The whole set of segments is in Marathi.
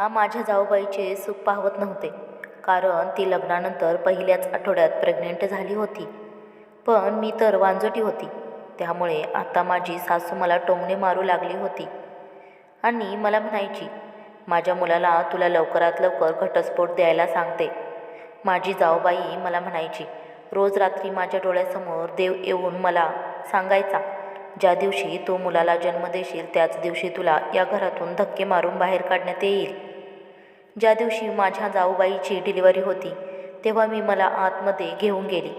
मला माझ्या जाऊबाईचे सुख पाहवत नव्हते. कारण ती लग्नानंतर पहिल्याच आठवड्यात प्रेग्नेंट झाली होती. पण मी तर वांजोटी होती. त्यामुळे आता माझी सासू मला टोमणे मारू लागली होती. आणि मला म्हणायची माझ्या मुलाला तुला लवकरात लवकर घटस्फोट द्यायला सांगते. माझी जाऊबाई मला म्हणायची रोज रात्री माझ्या डोळ्यासमोर देव येऊन मला सांगायचा. ज्या दिवशी तू मुलाला जन्म देशील त्याच दिवशी तुला या घरातून धक्के मारून बाहेर काढण्यात येईल. ज्या दिवशी माझ्या जाऊबाईची डिलिव्हरी होती तेव्हा मी मला आतमध्ये घेऊन गेली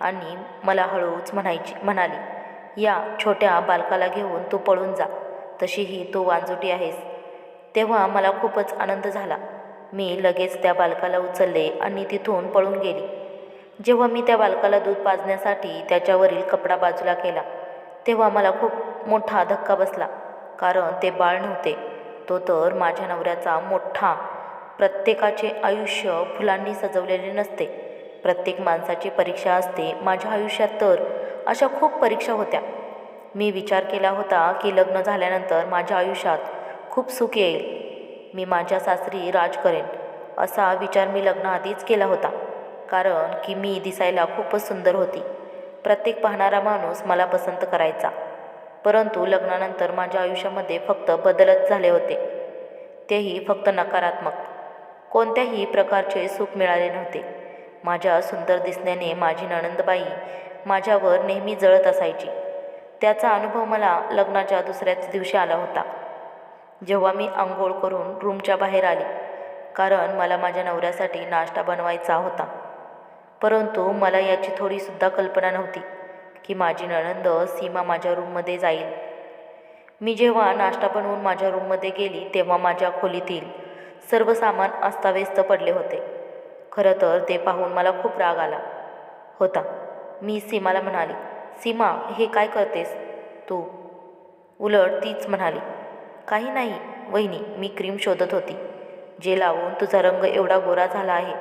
आणि मला हळूच म्हणायची म्हणाली या छोट्या बालकाला घेऊन तू पळून जा तशीही तू वांजुटी आहेस. तेव्हा मला खूपच आनंद झाला. मी लगेच त्या बालकाला उचलले आणि तिथून पळून गेली. जेव्हा मी त्या बालकाला दूध पाजण्यासाठी त्याच्यावरील कपडा बाजूला केला तेव्हा मला खूप मोठा धक्का बसला कारण ते बाळ नव्हते. तो तर माझ्या नवऱ्याचा मोठा प्रत्येकाचे आयुष्य फुलांनी सजवलेले नसते. प्रत्येक माणसाची परीक्षा असते माझ्या आयुष्यात तर अशा खूप परीक्षा होत्या. मी विचार केला होता की लग्न झाल्यानंतर माझ्या आयुष्यात खूप सुख येईल. मी माझ्या सासरी राज करेन. असा विचार मी लग्नाआधीच केला होता कारण की मी दिसायला खूपच सुंदर होती. प्रत्येक पाहणारा माणूस मला पसंत करायचा. परंतु लग्नानंतर माझ्या आयुष्यामध्ये फक्त बदलच झाले होते. तेही फक्त नकारात्मक. कोणत्याही प्रकारचे सुख मिळाले नव्हते. माझ्या सुंदर दिसण्याने माझी नणंदबाई माझ्यावर नेहमी जळत असायची. त्याचा अनुभव मला लग्नाच्या दुसऱ्याच दिवशी आला होता. जेव्हा मी आंघोळ करून रूमच्या बाहेर आले कारण मला माझ्या नवऱ्यासाठी नाश्ता बनवायचा होता. परंतु मला याची थोडीसुद्धा कल्पना नव्हती की माझी नणंद सीमा माझ्या रूममध्ये जाईल. मी जेव्हा नाश्ता बनवून माझ्या रूममध्ये गेली तेव्हा माझ्या खोलीतील सर्व सामान अस्ताव्यस्त पडले होते. खरं तर ते पाहून मला खूप राग आला. होता. मी सीमाला म्हणाली सीमा हे काय करतेस तू? उलट तीच म्हणाली काही नाही वहिनी मी क्रीम शोधत होती जे लावून तुझा रंग एवढा गोरा झाला आहे.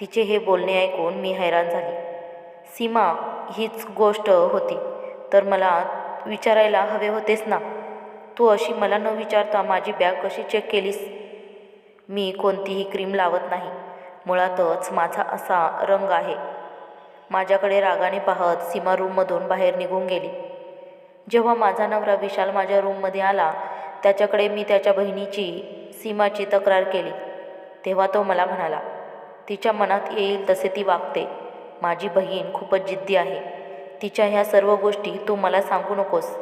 तिचे हे बोलणे ऐकून मी हैराण झाली. सीमा हीच गोष्ट होती तर मला विचारायला हवे होतेस ना? तू अशी मला न विचारता माझी बॅग कशी चेक केलीस? मी कोणतीही क्रीम लावत नाही. मुळातच माझा असा रंग आहे. माझ्याकडे रागाने पाहत सीमा रूममधून बाहेर निघून गेली. जेव्हा माझा नवरा विशाल माझ्या रूममध्ये आला त्याच्याकडे मी त्याच्या बहिणीची सीमाची तक्रार केली. तेव्हा तो मला म्हणाला तिच्या मनात येईल तसे ती वागते. माझी बहीण खूपच जिद्दी आहे. तिच्या ह्या सर्व गोष्टी तू मला सांगू नकोस.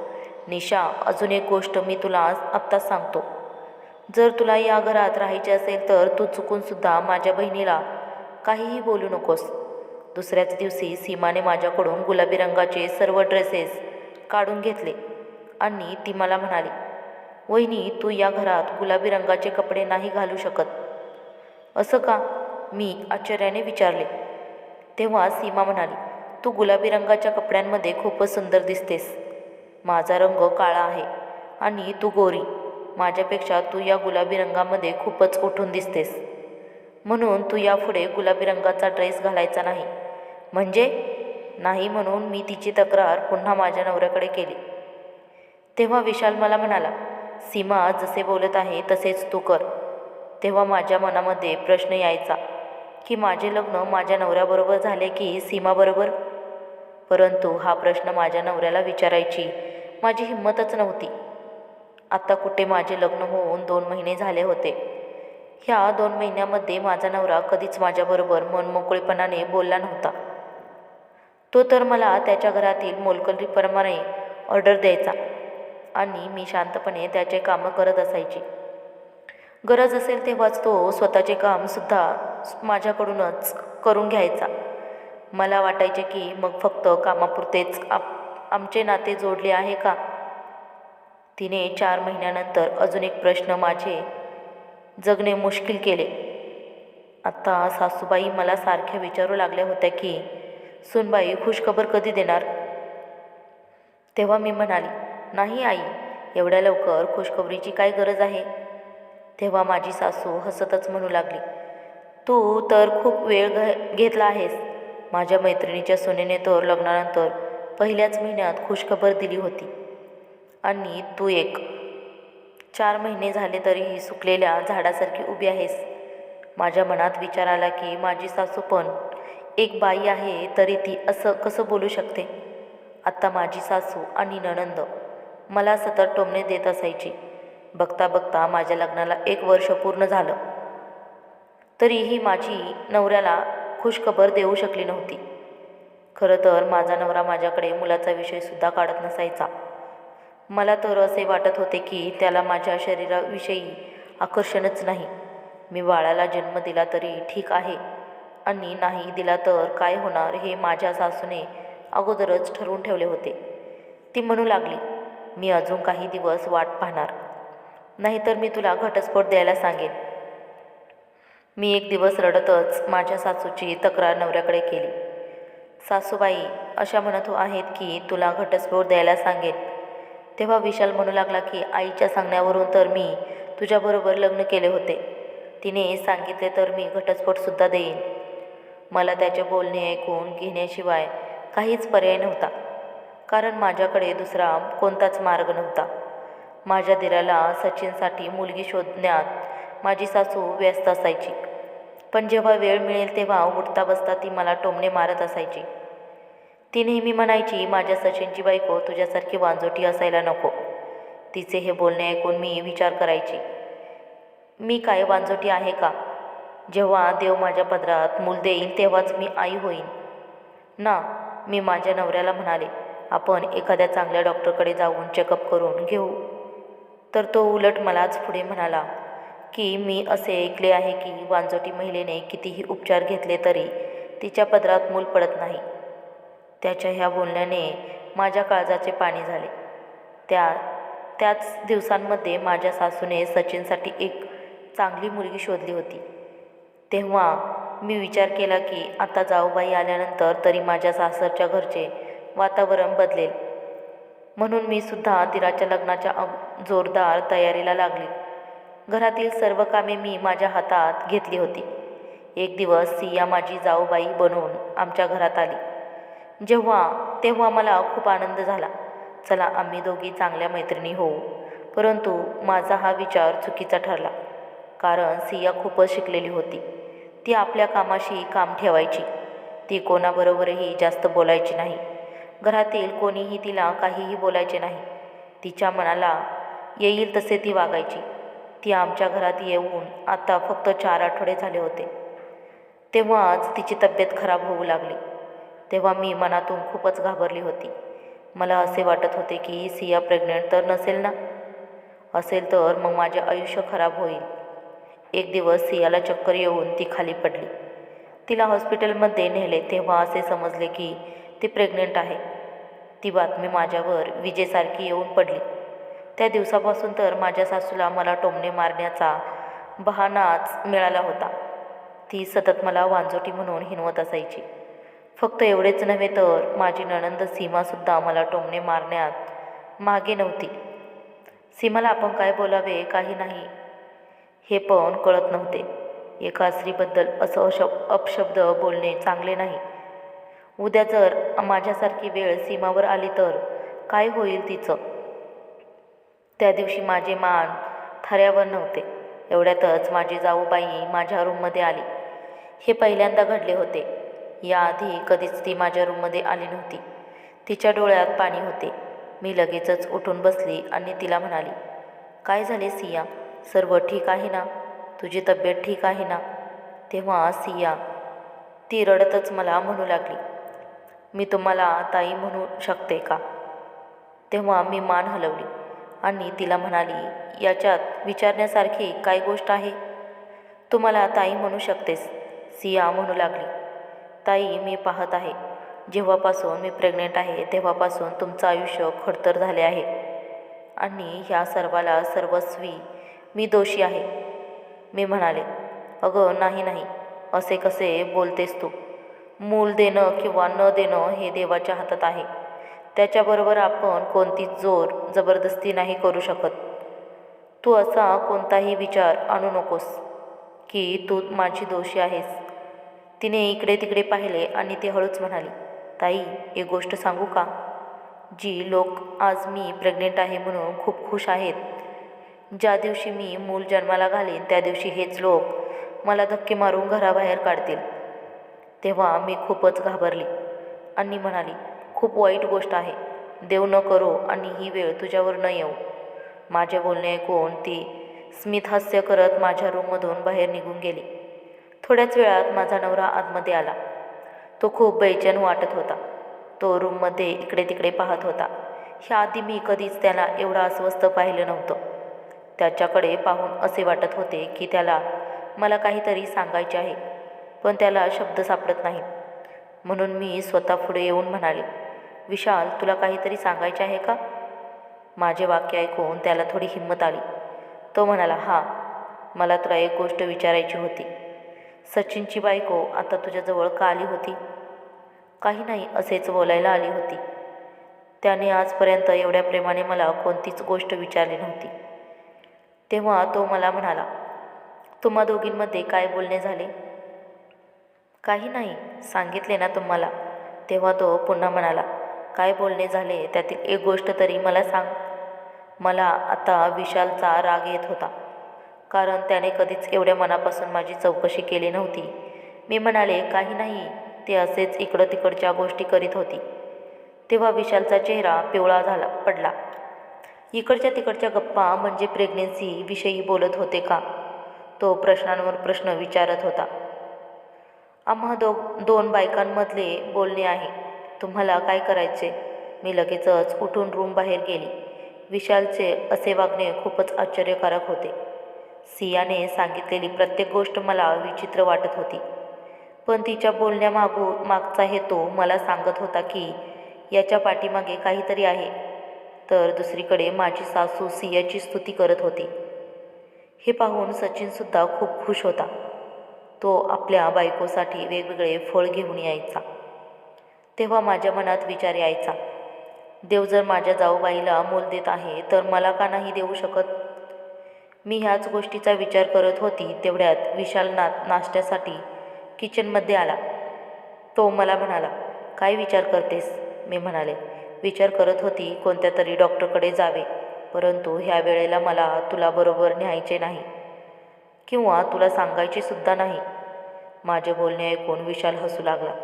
निशा अजून एक गोष्ट मी तुला आज आत्ताच सांगतो. जर तुला या घरात राहायचे असेल तर तू चुकूनसुद्धा माझ्या बहिणीला काहीही बोलू नकोस. दुसऱ्याच दिवशी सीमाने माझ्याकडून गुलाबी रंगाचे सर्व ड्रेसेस काढून घेतले आणि ती मला म्हणाली वहिनी तू या घरात गुलाबी रंगाचे कपडे नाही घालू शकत. असं का? मी आश्चर्याने विचारले. तेव्हा सीमा म्हणाली तू गुलाबी रंगाच्या कपड्यांमध्ये खूपच सुंदर दिसतेस. माझा रंग काळा आहे आणि तू गोरी. माझ्यापेक्षा तू या गुलाबी रंगामध्ये खूपच उठून दिसतेस. म्हणून तू यापुढे गुलाबी रंगाचा ड्रेस घालायचा नाही. म्हणजे? नाही म्हणून मी तिची तक्रार पुन्हा माझ्या नवऱ्याकडे केली. तेव्हा विशाल मला म्हणाला सीमा जसे बोलत आहे तसेच तू कर. तेव्हा माझ्या मनामध्ये प्रश्न यायचा की माझे लग्न माझ्या नवऱ्याबरोबर झाले की सीमाबरोबर परंतु हा प्रश्न माझ्या नवऱ्याला विचारायची माझी हिंमतच नव्हती. आत्ता कुठे माझे लग्न होऊन दोन महिने झाले होते. ह्या दोन महिन्यामध्ये माझा नवरा कधीच माझ्याबरोबर मनमोकळेपणाने बोलला नव्हता. तो तर मला त्याच्या घरातील मोलकरीप्रमाणे ऑर्डर द्यायचा आणि मी शांतपणे त्याचे कामं करत असायची. गरज असेल तेव्हाच तो स्वतःचे कामसुद्धा माझ्याकडूनच करून घ्यायचा. मला वाटायचे की मग फक्त कामापुरतेच आप आमचे नाते जोडले आहे का? तिने चार महिन्यानंतर अजून एक प्रश्न माझे जगणे मुश्किल केले. आत्ता सासूबाई मला सारख्या विचारू लागल्या होत्या की सुनबाई खुशखबर कधी देणार? तेव्हा मी म्हणाली नाही आई एवढ्या लवकर खुशखबरीची काय गरज आहे? तेव्हा माझी सासू हसतच म्हणू लागली तू तर खूप वेळ घ घेतला आहेस. माझ्या मैत्रिणीच्या सुनेने तर लग्नानंतर पहिल्याच महिन्यात खुशखबर दिली होती. आणि तू एक. चार महिने झाले तरीही सुकलेल्या झाडासारखी उभी आहेस. माझ्या मनात विचार आला की माझी सासू पण एक बाई आहे तरी ती असं कसं बोलू शकते? आत्ता माझी सासू आणि नणंद मला सतत टोमणे देत असायची. बघता बघता माझ्या लग्नाला एक वर्ष पूर्ण झालं. तरीही माझी नवऱ्याला खुशखबर देऊ शकली नव्हती. खरं तर माझा नवरा माझ्याकडे मुलाचा विषयसुद्धा काढत नसायचा. मला तर असे वाटत होते की त्याला माझ्या शरीराविषयी आकर्षणच नाही. मी बाळाला जन्म दिला तरी ठीक आहे. आणि नाही दिला तर काय होणार हे माझ्या सासूने अगोदरच ठरवून ठेवले होते. ती म्हणू लागली मी अजून काही दिवस वाट पाहणार. नाहीतर मी तुला घटस्फोट द्यायला सांगेन. मी एक दिवस रडतच माझ्या सासूची तक्रार नवऱ्याकडे केली. सासूबाई अशा म्हणत आहेत की तुला घटस्फोट द्यायला सांगेन. तेव्हा विशाल म्हणू लागला की आईच्या सांगण्यावरून तर मी तुझ्याबरोबर लग्न केले होते. तिने सांगितले तर मी घटस्फोटसुद्धा देईन. मला त्याचे बोलणे ऐकून घेण्याशिवाय काहीच पर्याय नव्हता. कारण माझ्याकडे दुसरा कोणताच मार्ग नव्हता. माझ्या दिराला सचिनसाठी मुलगी शोधण्यात माझी सासू व्यस्त असायची. पण जेव्हा वेळ मिळेल तेव्हा उठता बसता ती मला टोमणे मारत असायची. ती नेहमी म्हणायची माझ्या सचिनची बायको तुझ्यासारखी वांजोटी असायला नको. तिचे हे बोलणे ऐकून मी विचार करायची. मी काय वांजोटी आहे का? जेव्हा देव माझ्या पदरात मूल देईल तेव्हाच मी आई होईन. ना मी माझ्या नवऱ्याला म्हणाले. आपण एखाद्या चांगल्या डॉक्टरकडे जाऊन चेकअप करून घेऊ. तर तो उलट मलाच पुढे म्हणाला की मी असे ऐकले आहे की वांजोटी महिलेने कितीही उपचार घेतले तरी तिच्या पदरात मूल पडत नाही. त्याच्या ह्या बोलण्याने माझ्या काळजाचे पाणी झाले. त्या त्याच दिवसांमध्ये माझ्या सासूने सचिनसाठी एक चांगली मुलगी शोधली होती. तेव्हा मी विचार केला की आता जाऊबाई आल्यानंतर तरी माझ्या सासरच्या घरचे वातावरण बदलेल. म्हणून मी सुद्धा दिराच्या लग्नाच्या अग जोरदार तयारीला लागली. घरातील सर्व कामे मी माझ्या हातात घेतली होती. एक दिवस सिया माझी जाऊबाई बनवून आमच्या घरात आली. जेव्हा तेव्हा मला खूप आनंद झाला. चला आम्ही दोघी चांगल्या मैत्रिणी होऊ. परंतु माझा हा विचार चुकीचा ठरला. कारण सिया खूपच शिकलेली होती. ती आपल्या कामाशी काम ठेवायची. ती कोणाबरोबरही जास्त बोलायची नाही. घरातील कोणीही तिला काहीही बोलायचे नाही. तिच्या मनाला येईल तसे ती वागायची. ती आमच्या घरात येऊन आता फक्त चार आठवडे झाले होते. तेव्हाच तिची तब्येत खराब होऊ लागली. तेव्हा मी मनातून खूपच घाबरली होती. मला असे वाटत होते की सिया प्रेग्नंट तर नसेल ना? असेल तर मग माझे आयुष्य खराब होईल. एक दिवस सियाला चक्कर येऊन ती खाली पडली. तिला हॉस्पिटलमध्ये नेले तेव्हा असे समजले की ती प्रेग्नंट आहे. ती बातमी माझ्यावर विजेसारखी येऊन पडली. त्या दिवसापासून तर माझ्या सासूला मला टोमणे मारण्याचा बहानाच मिळाला होता. ती सतत मला वांजोटी म्हणून हिनवत असायची. फक्त एवढेच नव्हे तर माझी नणंद सीमासुद्धा मला टोमणे मारण्यात मागे नव्हती. सीमाला आपण काय बोलावे काही नाही हे पण कळत नव्हते. एका स्त्रीबद्दल असं अशब अपशब्द बोलणे चांगले नाही. उद्या जर माझ्यासारखी वेळ सीमावर आली तर काय होईल तिचं? त्या दिवशी माझे मान थऱ्यावर नव्हते. एवढ्यातच माझी जाऊबाई माझ्या रूममध्ये आली. हे पहिल्यांदा घडले होते. याआधी कधीच ती माझ्या रूममध्ये आली नव्हती. तिच्या डोळ्यात पाणी होते. मी लगेचच उठून बसली आणि तिला म्हणाली काय झाले सिया? सर्व ठीक आहे ना? तुझी तब्येत ठीक आहे ना? तेव्हा सिया ती रडतच मला म्हणू लागली मी तुम्हाला ताई म्हणू शकते का? तेव्हा मी मान हलवली आणि तिला म्हणाली याच्यात विचारण्यासारखी काय गोष्ट आहे? तू मला ताई म्हणू शकतेस? सिया म्हणू लागली ताई मी पाहत आहे. जेव्हापासून मी प्रेग्नेंट आहे तेव्हापासून तुमचं आयुष्य खडतर झाले आहे. आणि ह्या सर्वाला सर्वस्वी मी दोषी आहे. मी म्हणाले अगं नाही नाही. असे कसे बोलतेस तू? मूल देणं किंवा न देणं हे देवाच्या हातात आहे. त्याच्याबरोबर आपण कोणतीच जोर जबरदस्ती नाही करू शकत. तू असा कोणताही विचार आणू नकोस की तू माझी दोषी आहेस. तिने इकडे तिकडे पाहिले आणि ती हळूच म्हणाली ताई एक गोष्ट सांगू का? जी लोक आज मी प्रेग्नेंट आहे म्हणून खूप खुश आहेत. ज्या दिवशी मी मूल जन्माला घालीन त्या दिवशी हेच लोक मला धक्के मारून घराबाहेर काढतील. तेव्हा मी खूपच घाबरली आणि म्हणाली खूप वाईट गोष्ट आहे. देव न करो आणि ही वेळ तुझ्यावर न येऊ. माझे बोलणे ऐकून ती स्मित हास्य करत माझ्या रूममधून बाहेर निघून गेली. थोड्याच वेळात माझा नवरा आतमध्ये आला. तो खूप बेचैन वाटत होता. तो रूममध्ये इकडे तिकडे पाहत होता. ह्याआधी मी कधीच त्याला एवढा अस्वस्थ पाहिलं नव्हतं. त्याच्याकडे पाहून असे वाटत होते की त्याला मला काहीतरी सांगायचे आहे पण त्याला शब्द सापडत नाहीत म्हणून मी स्वतः पुढे येऊन म्हणाले विशाल तुला काहीतरी सांगायचे आहे का? माझे वाक्य ऐकून त्याला थोडी हिंमत आली. तो म्हणाला हां मला तुला एक गोष्ट विचारायची होती. सचिनची बायको आता तुझ्याजवळ का आली होती? काही नाही असेच बोलायला आली होती. त्याने आजपर्यंत एवढ्या प्रेमाने मला कोणतीच गोष्ट विचारली नव्हती. तेव्हा तो मला म्हणाला तुम्हा दोघींमध्ये काय बोलणे झाले? काही नाही सांगितले ना तुम्हाला. तेव्हा तो पुन्हा म्हणाला काय बोलणे झाले? त्यातील एक गोष्ट तरी मला सांग. मला आता विशालचा राग येत होता. कारण त्याने कधीच एवढ्या मनापासून माझी चौकशी केली नव्हती. मी म्हणाले काही नाही. ते असेच इकडं तिकडच्या गोष्टी करीत होती. तेव्हा विशालचा चेहरा पिवळा झाला पडला. इकडच्या तिकडच्या गप्पा म्हणजे प्रेग्नेन्सी विषयी बोलत होते का? तो प्रश्नांवर प्रश्न विचारत होता. आम्हा दो दोन बायकांमधले बोलणे आहे. तुम्हाला काय करायचे? मी लगेचच उठून रूम बाहेर गेली. विशालचे असे वागणे खूपच आश्चर्यकारक होते. सियाने सांगितलेली प्रत्येक गोष्ट मला विचित्र वाटत होती. पण तिच्या बोलण्यामागू मागचा हेतू मला सांगत होता की याच्या पाठीमागे काहीतरी आहे. तर दुसरीकडे माझी सासू सियाची स्तुती करत होती. हे पाहून सचिनसुद्धा खूप खुश होता. तो आपल्या बायकोसाठी वेगवेगळे फळ घेऊन यायचा. तेव्हा माझ्या मनात विचार यायचा. देव जर माझ्या जाऊबाईला मोल देत आहे तर मला का नाही देऊ शकत? मी ह्याच गोष्टीचा विचार करत होती तेवढ्यात विशाल ना नाश्त्यासाठी किचनमध्ये आला. तो मला म्हणाला काय विचार करतेस? मी म्हणाले विचार करत होती कोणत्या तरी डॉक्टरकडे जावे परंतु ह्या वेळेला मला तुला बरोबर न्यायचे नाही किंवा तुला सांगायची सुद्धा नाही. माझे बोलणे ऐकून विशाल हसू लागला.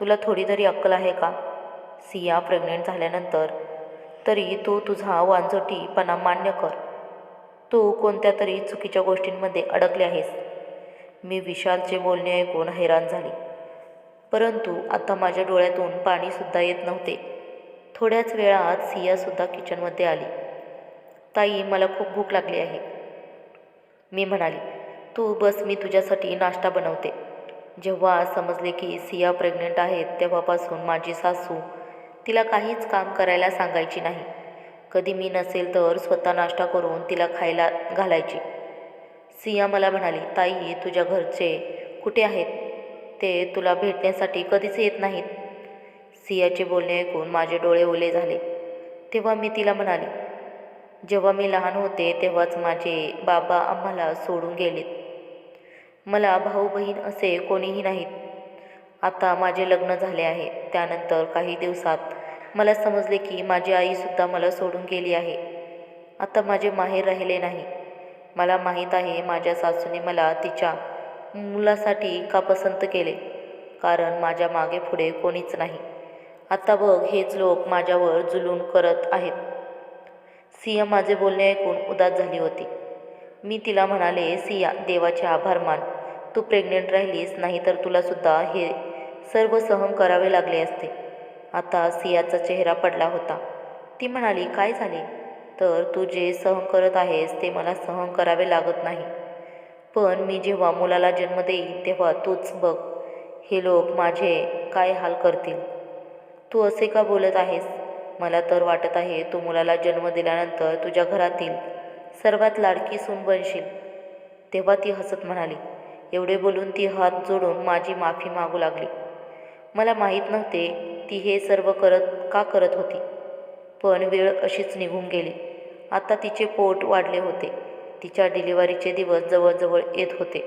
तुला थोडी तरी अक्कल आहे का? सिया प्रेग्नेंट झाल्यानंतर तरी तू तुझा वांजोटीपणा मान्य कर. तू कोणत्या तरी चुकीच्या गोष्टींमध्ये अडकले आहेस. मी विशालचे बोलणे ऐकून हैराण झाली. परंतु आता माझ्या डोळ्यातून पाणीसुद्धा येत नव्हते. थोड्याच वेळात सियासुद्धा किचनमध्ये आली. ताई मला खूप भूक लागली आहे. मी म्हणाली तू बस मी तुझ्यासाठी नाश्ता बनवते. जेव्हा समजले की सिया प्रेग्नेंट आहेत तेव्हापासून माझी सासू तिला काहीच काम करायला सांगायची नाही. कधी मी नसेल तर स्वतः नाश्ता करून तिला खायला घालायची. सिया मला म्हणाली ताई तुझ्या घरचे कुठे आहेत? ते तुला भेटण्यासाठी कधीच येत नाहीत. सियाचे बोलणे ऐकून माझे डोळे ओले झाले. तेव्हा मी तिला म्हणाले जेव्हा मी लहान होते तेव्हाच माझे बाबा आम्हाला सोडून गेलेत. मला भाऊ बहीण असे कोणीही नाहीत. आता माझे लग्न झाले आहे. त्यानंतर काही दिवसात मला समजले की माझी आईसुद्धा मला सोडून गेली आहे. आता माझे माहेर राहिले नाही. मला माहीत आहे माझ्या सासूने मला तिच्या मुलासाठी का पसंत केले. कारण माझ्या मागे पुढे कोणीच नाही. आता बघ हेच लोक माझ्यावर जुलूम करत आहेत. सिया माझे बोलणे ऐकून उदास झाली होती. मी तिला म्हणाले सिया देवाचे आभार मान. तू प्रेग्नेंट राहिलीस नाही तर तुलासुद्धा हे सर्व सहन करावे लागले असते. आता सियाचा चेहरा पडला होता. ती म्हणाली काय झाले? तर तू जे सहन करत आहेस ते मला सहन करावे लागत नाही. पण मी जेव्हा मुलाला जन्म देईन तेव्हा तूच बघ हे लोक माझे काय हाल करतील. तू असे का बोलत आहेस? मला तर वाटत आहे तू मुलाला जन्म दिल्यानंतर तुझ्या घरातील सर्वात लाडकी सून बनशील. तेव्हा ती हसत म्हणाली एवढे बोलून ती हात जोडून माझी माफी मागू लागली. मला माहीत नव्हते ती हे सर्व करत का करत होती? पण वेळ अशीच निघून गेली. आता तिचे पोट वाढले होते. तिच्या डिलिव्हरीचे दिवस जवळजवळ येत होते.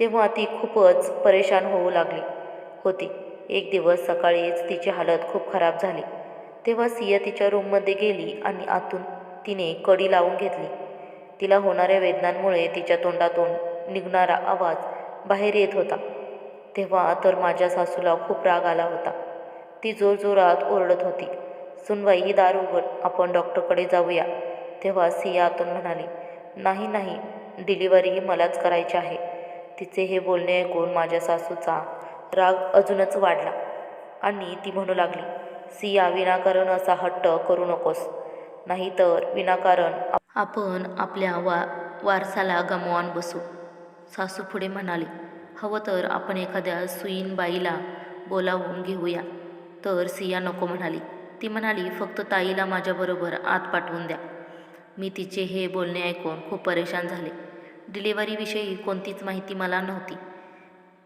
तेव्हा ती खूपच परेशान होऊ लागली होती. एक दिवस सकाळीच तिची हालत खूप खराब झाली. तेव्हा सिया तिच्या रूममध्ये गेली आणि आतून तिने कडी लावून घेतली. तिला होणाऱ्या वेदनांमुळे तिच्या तोंडातून निघणारा आवाज बाहेर येत होता. तेव्हा तर माझ्या सासूला खूप राग आला होता. ती जोरजोरात ओरडत होती. सुनबाई दार उघड. आपण डॉक्टरकडे जाऊया. तेव्हा सिया आतून म्हणाली नाही नाही. डिलिव्हरी मलाच करायची आहे. तिचे हे बोलणे ऐकून माझ्या सासूचा राग अजूनच वाढला आणि ती म्हणू लागली सिया विनाकारण असा हट्ट करू नकोस. नाहीतर विनाकारण आपण आपल्या वा वारसाला गमवान बसू. सासू पुढे म्हणाली हवं तर आपण एखाद्या सुईन बाईला बोलावून घेऊया. तर सिया नको म्हणाली. ती म्हणाली फक्त ताईला माझ्याबरोबर आत पाठवून द्या. मी तिचे हे बोलणे ऐकून खूप परेशान झाले. डिलिव्हरीविषयी कोणतीच माहिती मला नव्हती.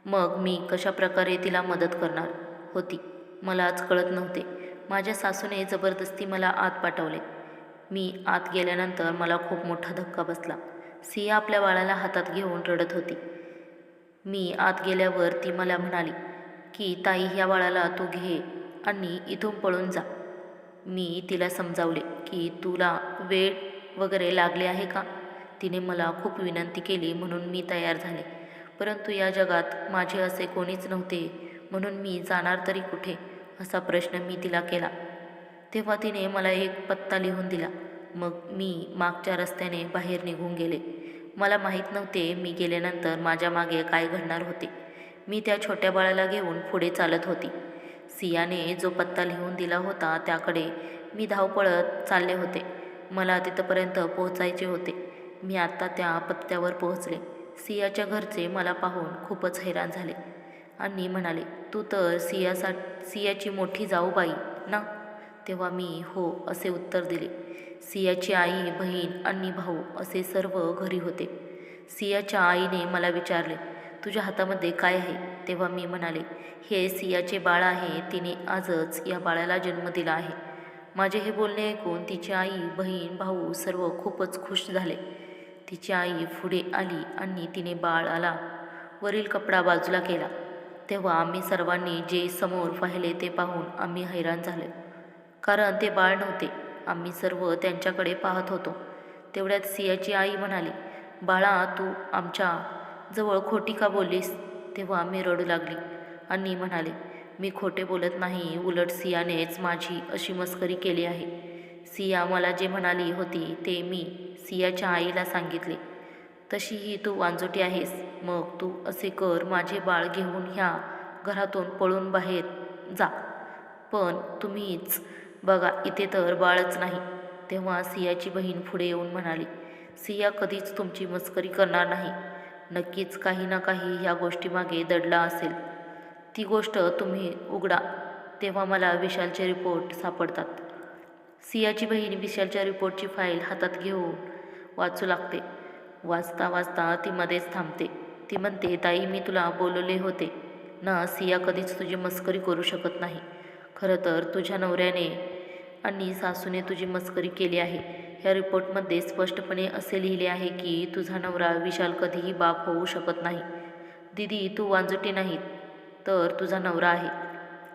मग मी कशाप्रकारे तिला मदत करणार होती मलाच कळत नव्हते. माझ्या सासूने जबरदस्ती मला आत पाठवले. मी आत गेल्यानंतर मला खूप मोठा धक्का बसला. सिया आपल्या बाळाला हातात घेऊन रडत होती. मी आत गेल्यावर ती मला म्हणाली की ताई ह्या बाळाला तू घे. आणि इथून पळून जा. मी तिला समजावले की तुला वेळ वगैरे लागले आहे का? तिने मला खूप विनंती केली म्हणून मी तयार झाले. परंतु या जगात माझे असे कोणीच नव्हते म्हणून मी जाणार तरी कुठे? असा प्रश्न मी तिला केला. तेव्हा तिने मला एक पत्ता लिहून दिला. मग मी मागच्या रस्त्याने बाहेर निघून गेले. मला माहीत नव्हते मी गेल्यानंतर माझ्या मागे काय घडणार होते. मी त्या छोट्या बाळाला घेऊन पुढे चालत होती. सियाने जो पत्ता लिहून दिला होता त्याकडे मी धावपळत चालले होते. मला तिथपर्यंत पोहोचायचे होते. मी आत्ता त्या पत्त्यावर पोहोचले. सियाच्या घरचे मला पाहून खूपच हैराण झाले आणि म्हणाले तू तर सियासा सियाची मोठी जाऊबाई ना? तेव्हा मी हो असे उत्तर दिले. सियाची आई बहीण आणि भाऊ असे सर्व घरी होते. सियाच्या आईने मला विचारले तुझ्या हातामध्ये काय आहे? तेव्हा मी म्हणाले हे सियाचे बाळ आहे तिने आजच या बाळाला जन्म दिला आहे. माझे हे बोलणे ऐकून तिची आई बहीण भाऊ सर्व खूपच खुश झाले. तिची आई पुढे आली आणि तिने बाळाला वरील कपडा बाजूला केला. तेव्हा आम्ही सर्वांनी जे समोर पाहिले ते पाहून आम्ही हैराण झालो. कारण ते बाळ नव्हते. आम्ही सर्व त्यांच्याकडे पाहत होतो. तेवढ्यात सियाची आई म्हणाली बाळा तू आमच्या जवळ खोटी का बोललीस? तेव्हा मी रडू लागली आणि म्हणाले मी खोटे बोलत नाही उलट सियानेच माझी अशी मस्करी केली आहे. सिया मला जे म्हणाली होती ते मी सियाच्या आईला सांगितले. तशीही तू वांजोटी आहेस मग तू असे कर माझे बाळ घेऊन ह्या घरातून पळून बाहेर जा. पण तुम्हीच बघा इथे तर बाळच नाही. तेव्हा सियाची बहीण पुढे येऊन म्हणाली सिया कधीच तुमची मस्करी करणार नाही. नक्कीच काही ना काही ह्या गोष्टीमागे दडला असेल. ती गोष्ट तुम्ही उघडा तेव्हा मला विशालचे रिपोर्ट सापडतात. सियाची बहीण विशालच्या रिपोर्टची फाईल हातात घेऊन वाचू लागते. वाचता वाचता ती मध्येच थांबते. ती म्हणते ताई मी तुला बोलवले होते. ना सिया कधीच तुझी मस्करी करू शकत नाही. खरं तर तुझ्या नवऱ्याने आणि सासूने तुझी मस्करी केली आहे. ह्या रिपोर्टमध्ये स्पष्टपणे असे लिहिले आहे की तुझा नवरा विशाल कधीही बाप होऊ शकत नाही. दिदी तू वांजटी नाहीत तर तुझा नवरा आहे.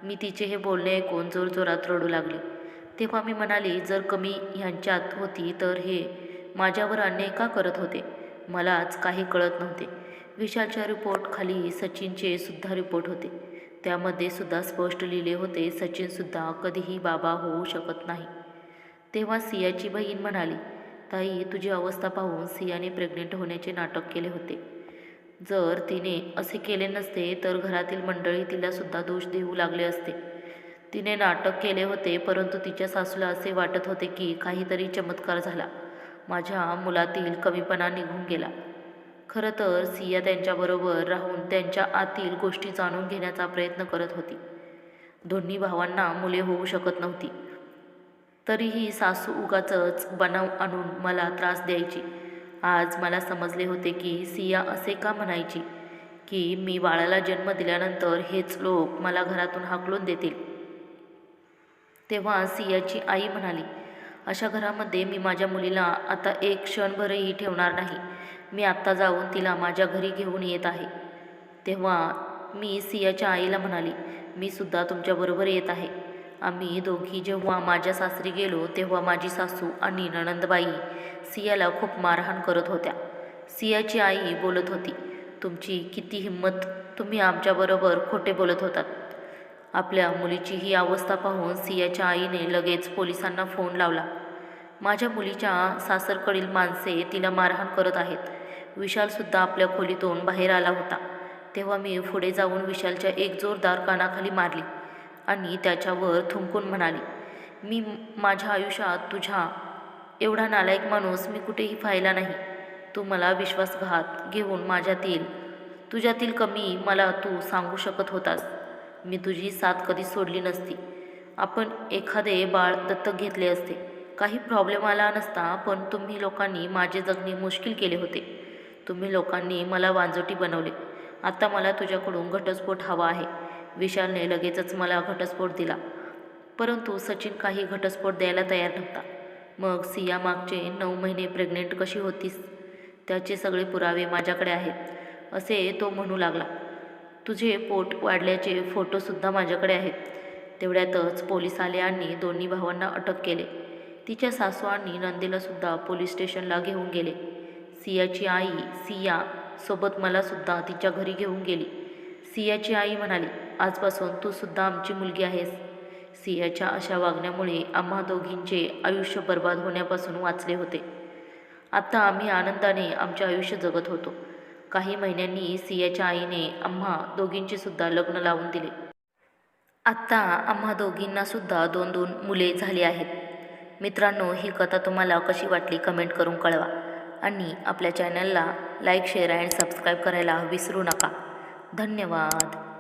मी तिचे हे बोलणे ऐकून जोरजोरात रडू लागले. तेव्हा मी म्हणाले जर कमी ह्यांच्यात होती तर हे माझ्यावर अन्याय का करत होते? मलाच काही कळत नव्हते. विशालच्या रिपोर्ट खाली सचिनचे सुद्धा रिपोर्ट होते. त्यामध्ये सुद्धा स्पष्ट लिहिले होते सचिनसुद्धा कधीही बाबा होऊ शकत नाही. तेव्हा सियाची बहीण म्हणाली ताई तुझी अवस्था पाहून सियाने प्रेग्नेंट होण्याचे नाटक केले होते. जर तिने असे केले नसते तर घरातील मंडळी तिलासुद्धा दोष देऊ लागले असते. तिने नाटक केले होते परंतु तिच्या सासूला असे वाटत होते की काहीतरी चमत्कार झाला. माझ्या मुलातील कमीपणा निघून गेला. खरं तर सिया त्यांच्याबरोबर राहून त्यांच्या आतील गोष्टी जाणून घेण्याचा प्रयत्न करत होती. दोन्ही भावांना मुले होऊ शकत नव्हती. तरीही सासू उगाचच बनाव आणून मला त्रास द्यायची. आज मला समजले होते की सिया असे का म्हणायची? की मी बाळाला जन्म दिल्यानंतर हेच लोक मला घरातून हाकलून देतील. तेव्हा सियाची आई म्हणाली अशा घरामध्ये मी माझ्या मुलीला आता एक क्षणभरही ठेवणार नाही. मी आत्ता जाऊन तिला माझ्या घरी घेऊन येत आहे. तेव्हा मी सियाच्या आईला म्हणाली मी सुद्धा तुमच्याबरोबर येत आहे. आम्ही दोघी जेव्हा माझ्या सासरी गेलो तेव्हा माझी सासू आणि नणंदबाई सियाला खूप मारहाण करत होत्या. सियाची आई बोलत होती तुमची किती हिंमत तुम्ही आमच्याबरोबर खोटे बोलत होतात. आपल्या मुलीची ही अवस्था पाहून सियाच्या आईने लगेच पोलिसांना फोन लावला. माझ्या मुलीच्या सासरकडील माणसे तिला मारहाण करत आहेत. विशालसुद्धा आपल्या खोलीतून बाहेर आला होता. तेव्हा मी पुढे जाऊन विशालच्या एक जोरदार कानाखाली मारली. आणि त्याच्यावर थुंकून म्हणाली मी माझ्या आयुष्यात तुझ्या एवढा नालायक माणूस मी कुठेही पाहिला नाही. तू मला विश्वासघात घेऊन माझ्यातील तुझ्यातील कमी मला तू सांगू शकत होतास. मी तुझी साथ कधी सोडली नसती. आपण एखादे बाळ दत्तक घेतले असते. काही प्रॉब्लेम आला नसता पण तुम्ही लोकांनी माझे जगणे मुश्किल केले होते. तुम्ही लोकांनी मला वांजोटी बनवले. आता मला तुझ्याकडून घटस्फोट हवा आहे. विशालने लगेचच मला घटस्फोट दिला. परंतु सचिन काही घटस्फोट द्यायला तयार नव्हता. मग सिया मागचे नऊ महिने प्रेग्नेंट कशी होतीस? त्याचे सगळे पुरावे माझ्याकडे आहेत असे तो म्हणू लागला. तुझे पोट वाढल्याचे फोटोसुद्धा माझ्याकडे आहेत. तेवढ्यातच पोलीस आले आणि दोन्ही भावांना अटक केले. तिच्या सासू आणि नंदेलासुद्धा पोलीस स्टेशनला घेऊन गेले. सियाची आई सिया सोबत मलासुद्धा तिच्या घरी घेऊन गेली. सियाची आई म्हणाली आजपासून तू सुद्धा आमची मुलगी आहेस. सियाच्या अशा वागण्यामुळे आम्हा दोघींचे आयुष्य बर्बाद होण्यापासून वाचले होते. आता आम्ही आनंदाने आमचे आयुष्य जगत होतो. काही महिन्यांनी सियाच्या आईने आम्हा दोघींचेसुद्धा लग्न लावून दिले. आत्ता आम्हा दोघींनासुद्धा दोन दोन मुले झाली आहेत. मित्रांनो ही कथा तुम्हाला कशी वाटली कमेंट करून कळवा. आणि आपल्या चॅनलला लाईक शेअर अँड सबस्क्राईब करायला विसरू नका. धन्यवाद.